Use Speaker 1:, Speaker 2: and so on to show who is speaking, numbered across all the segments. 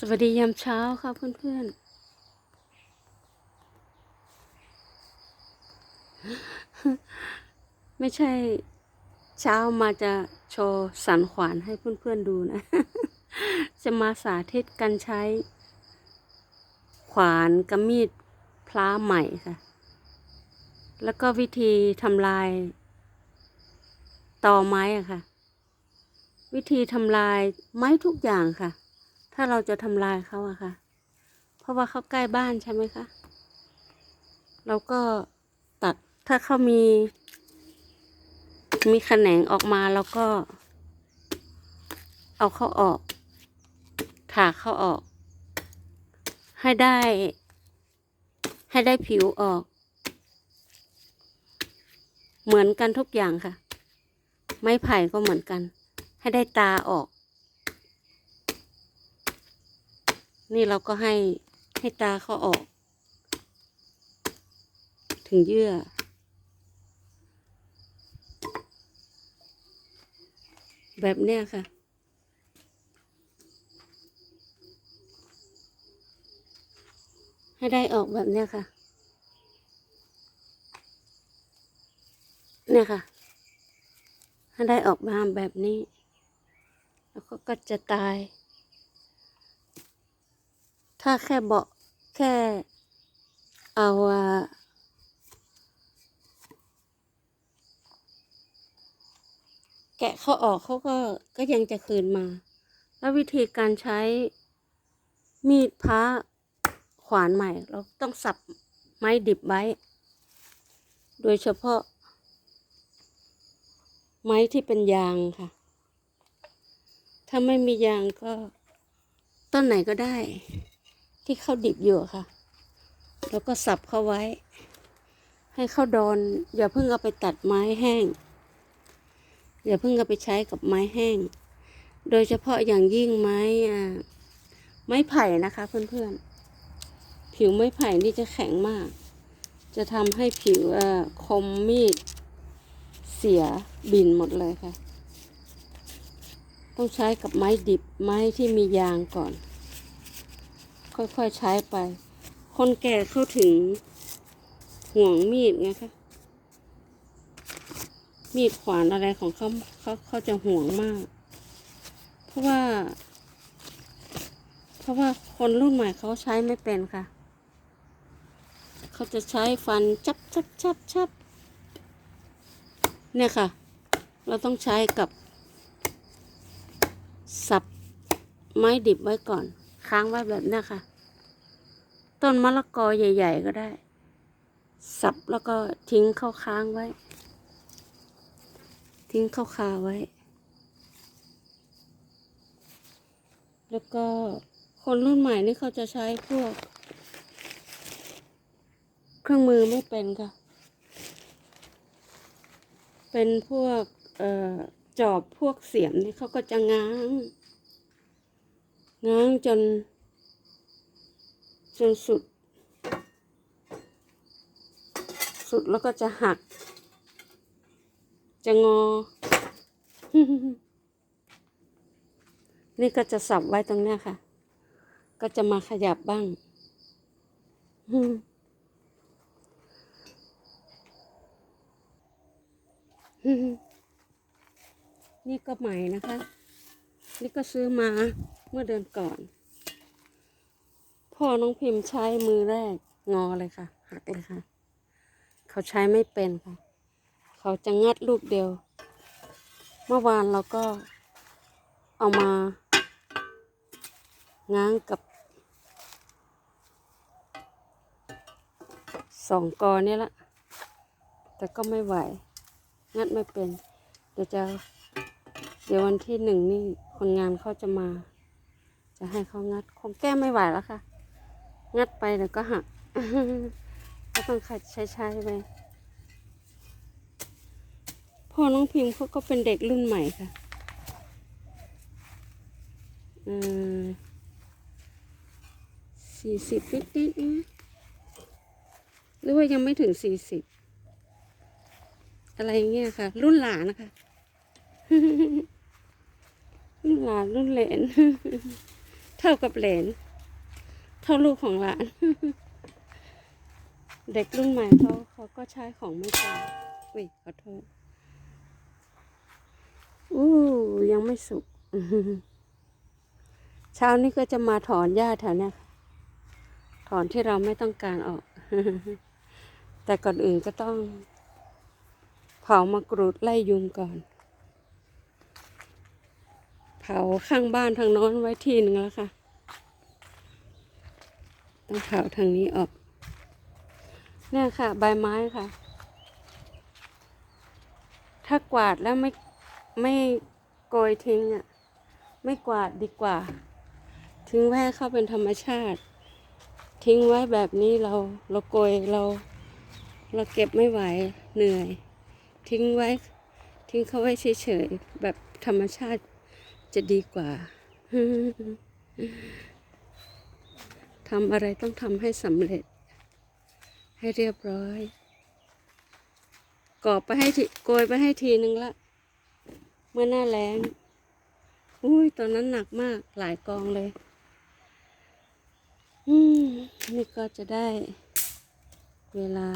Speaker 1: สวัสดียามเช้าค่ะเพื่อนๆ ไม่ใช่เช้ามาจะโชว์สันขวานให้เพื่อนๆดูนะ จะมาสาธิตการใช้ ขวานกับมีดพล้าใหม่ค่ะ แล้วก็วิธีทำลายตอไม้อะค่ะ วิธีทำลายไม้ทุกอย่างค่ะ ถ้าเราจะทำลายเขาอะค่ะ เพราะว่าเขาใกล้บ้านใช่ไหมคะ เราก็ตัดถ้าเขามี มีแขนงออกมาเราก็ เอาเขาออกถากเขาออก ให้ได้ ให้ได้ผิวออก เหมือนกันทุกอย่างค่ะ ไม้ไผ่ก็เหมือนกัน ให้ได้ตาออก นี่เราก็ให้ให้ตาเขาออก ถึงเยื่อ แบบเนี้ยค่ะ ให้ได้ออกแบบเนี้ยค่ะ เนี่ยค่ะ ให้ได้ออกมาแบบนี้ แล้วก็ก็จะตาย ถ้าแค่เบาแค่เอาอะแกะเขาออกเขาก็ก็ยังจะคืนมา แล้ววิธีการใช้มีดพ้าขวานใหม่ เราต้องสับไม้ดิบไว้ โดยเฉพาะ ไม้ที่เป็นยางค่ะ ถ้าไม่มียางก็ต้นไหนก็ได้ ที่เขาดิบอยู่อะค่ะ แล้วก็สับเข้าไว้ ให้เขาโดนอย่าเพิ่งเอาไปตัดไม้แห้ง อย่าเพิ่งเอาไปใช้กับไม้แห้ง โดยเฉพาะอย่างยิ่งไม้ไม้ไผ่นะคะเพื่อนๆ ผิวไม้ไผ่นี่จะแข็งมาก จะทำให้ผิวคมมีดเสียบินหมดเลยค่ะ ต้องใช้กับไม้ดิบไม้ที่มียางก่อน ค่อยๆใช้ไป คนแก่เข้าถึงห่วงมีดไงคะ มีดขวานอะไรของเขาเขาเขาจะห่วงมาก เพราะว่า เพราะว่าคนรุ่นใหม่เขาใช้ไม่เป็นค่ะ เขาจะใช้ฟันจับจับจับจับเนี่ยค่ะ เราต้องใช้กับสับไม้ดิบไว้ก่อน ค้างไว้แบบนี้ค่ะ ต้นมะละกอใหญ่ ๆ ก็ได้ สับแล้วก็ทิ้งเข้าค้างไว้ ทิ้งเข้าคาไว้ แล้วก็คนรุ่นใหม่นี่เขาจะใช้พวก เครื่องมือไม่เป็นค่ะ เป็นพวกเอ่อจอบพวกเสียมนี่เขาก็จะง้าง ง้างจน จนสุด สุดแล้วก็จะหัก จะงอ นี่ก็จะสับไว้ตรงเนี้ยค่ะ ก็จะมาขยับบ้างนี่ก็ใหม่นะคะ นี่ก็ซื้อมาเมื่อเดือนก่อน พ่อน้องพิมพ์ใช้มือแรกงอเลยค่ะ หักเลยค่ะ เขาใช้ไม่เป็นค่ะ เขาจะงัดลูกเดียว เมื่อวานเราก็เอามา ง้างกับสองกอนี่ละ แต่ก็ไม่ไหว งัดไม่เป็น เดี๋ยวจะ เดี๋ยววันที่หนึ่งนี่คนงานเขาจะมา จะให้เขางัด คงแก้ไม่ไหวแล้วค่ะ งัดไปเดี๋ยวก็หักก็ต้องขัดใช้ใช้ๆไปพ่อน้องพิมพ์เขาก็เป็นเด็กรุ่นใหม่ค่ะอืมสี่สิบนิดนิดๆนะหรือว่ายังไม่ถึงสี่สิบอะไรเงี้ยค่ะ รุ่นหลานนะคะ รุ่นหลานรุ่นเหลน เท่ากับเหลน ท่าลูกของหลาน เด็กรุ่นใหม่เขาเขาก็ใช้ของไม่เป็นอุ้ยขอโทษอู้ยังไม่สุกเช้านี้ก็จะมาถอนหญ้าแถวนี้ถอนที่เราไม่ต้องการออก แต่ก่อนอื่นก็ต้อง เผามากรูดไล่ยุงก่อน เผาข้างบ้านทางโน้นไว้ทีหนึ่งแล้วค่ะ ต้องเผาทางนี้ออก เนี่ยค่ะ ใบไม้ค่ะ ถ้ากวาดแล้วไม่ไม่โกยทิ้งอะ ไม่กวาดดีกว่า ทิ้งไว้ให้เข้าเป็นธรรมชาติ ทิ้งไว้แบบนี้เราเราโกยเรา เราเก็บไม่ไหวเหนื่อย ทิ้งไว้ ทิ้งเขาไว้เฉยๆแบบธรรมชาติจะดีกว่า ทำอะไรต้องทำให้สำเร็จ ให้เรียบร้อยกอบไปให้ทีโกยไปให้ทีนึงละ เมื่อหน้าแรงอุ้ยตอนนั้นหนักมากหลายกองเลย อืมนี่ก็จะได้เวลา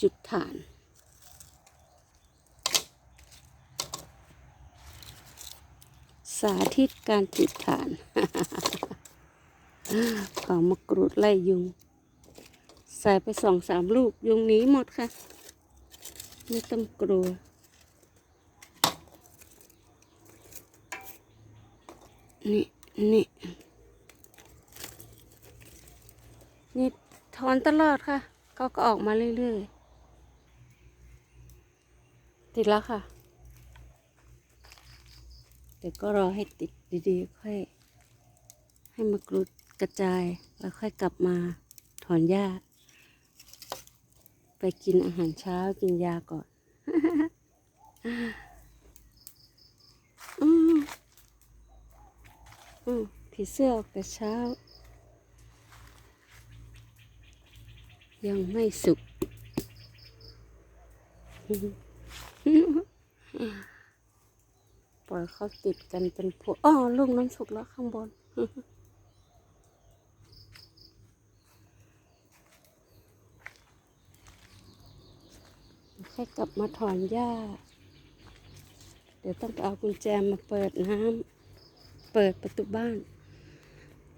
Speaker 1: จุดฐาน สาธิตการจุดฐานเผามะกรูดไล่ยุง ใส่ไปสองสามลูกยุงหนีหมดค่ะ ไม่ต้องกลัวนี่นี่นี่ถอนตลอดค่ะ เขาก็ออกมาเรื่อยๆ ติดแล้วค่ะ เดี๋ยวก็รอให้ติดดีๆ ค่อย ให้มากรูดกระจาย แล้วค่อยกลับมาถอนหญ้า ไปกินอาหารเช้ากินยาก่อนอืมอืมผีเสื้อออกแต่เช้า ยังไม่สุก ล่อยเขาติดกันเป็นพวกอ๋อลูกน้ำสุกแล้วข้างบน ค่อยกลับมาถอนหญ้า เดี๋ยวต้องไปเอากุญแจมาเปิดน้ำ เปิดประตูบ้าน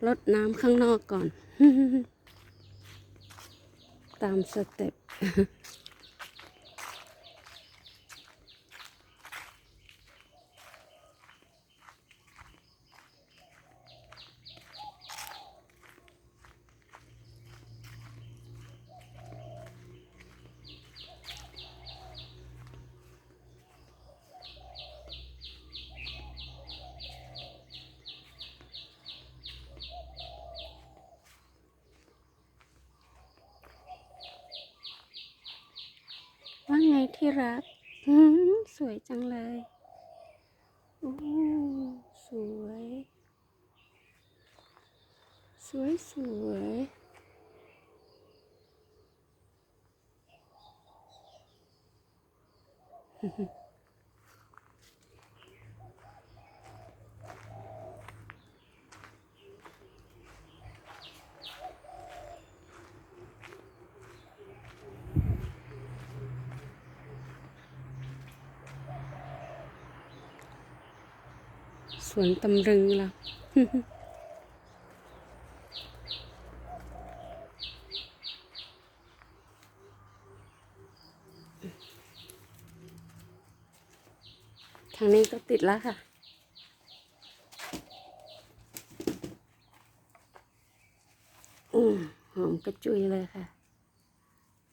Speaker 1: ลดน้ำข้างนอกก่อน ตามสเต็ป ที่รักสวยจังเลยโอ้สวย สวยสวยอ วนตำรึงเราทางนี้ก็ติดแล้วค่ะ อืมหอมกระจุยเลยค่ะ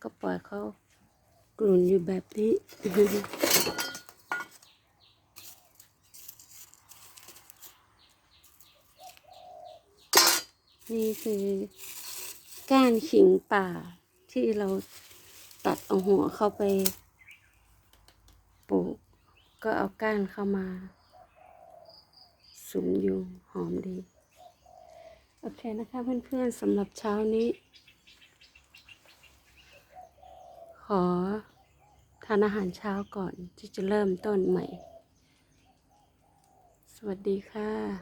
Speaker 1: ก็ปล่อยเขากลุ่นอยู่แบบนี้ นี่คือก้านขิงป่าที่เราตัดเอาหัวเข้าไปปลูก ก็เอาก้านเข้ามาสุมยุงหอมดี โอเคนะคะเพื่อนๆสำหรับเช้านี้ ขอทานอาหารเช้าก่อนที่จะเริ่มต้นใหม่ สวัสดีค่ะ